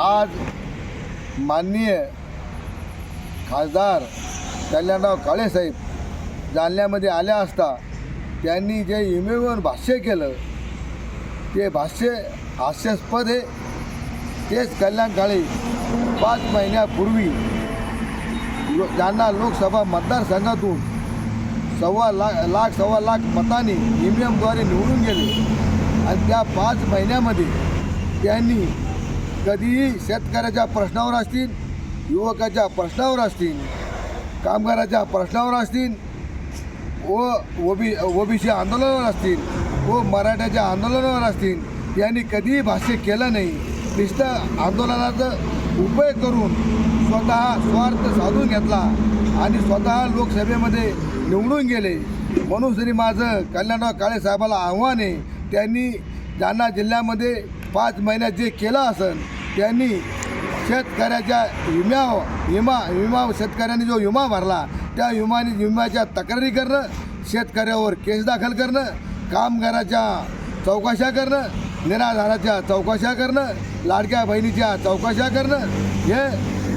आज माननीय खासदार कल्याणराव काळेसाहेब जालन्यामध्ये आल्या असता त्यांनी जे इमेवर भाष्य केलं ते भाष्य हास्यास्पद आहे. तेच कल्याण काळे पाच महिन्यापूर्वी लो लोकसभा मतदारसंघातून सव्वा लाख लाख सव्वा लाख मतांनी व्ही एमद्वारे निवडून गेले. आणि त्या पाच महिन्यामध्ये त्यांनी कधीही शेतकऱ्याच्या प्रश्नावर असतील युवकाच्या प्रश्नावर असतील कामगाराच्या प्रश्नावर असतील व ओबी ओबीसी आंदोलनावर असतील व मराठ्याच्या आंदोलनावर असतील यांनी कधीही भाष्य केलं नाही. नुसतं आंदोलनाचा उपयोग करून स्वतः स्वार्थ साधून घेतला आणि स्वतः लोकसभेमध्ये निवडून गेले. म्हणून तरी माझं कल्याणराव काळे साहेबाला आव्हान आहे त्यांनी जालना जिल्ह्यामध्ये पाच महिन्यात जे केलं असेल त्यांनी शेतकऱ्याच्या विम्या विमा विमा शेतकऱ्यांनी जो विमा भरला त्या विमाने विम्याच्या तक्रारी करणं शेतकऱ्यावर केस दाखल करणं कामगाराच्या चौकशा करणं निराधाराच्या चौकशा करणं लाडक्या बहिणीच्या चौकशा करणं हे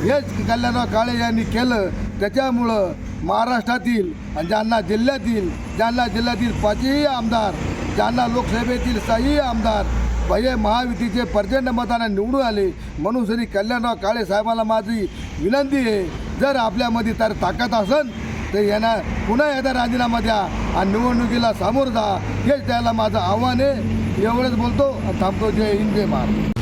हेच कल्याणराव काळे यांनी केलं. त्याच्यामुळं महाराष्ट्रातील आणि जालना जिल्ह्यातील जालना जिल्ह्यातील पाचही आमदार जालना लोकसभेतील सहाही आमदार पहिले महायुतीचे प्रचंड मताने निवडून आले. म्हणून श्री कल्याणराव काळे साहेबांना माझी विनंती आहे. जर आपल्यामध्ये तर ताकद असेल तर यांना पुन्हा एकदा राजीनामा द्या आणि निवडणुकीला सामोरं जा. हेच त्याला माझं आव्हान आहे. एवढंच बोलतो. आणि थांबतो. जय हिंद जय महाराज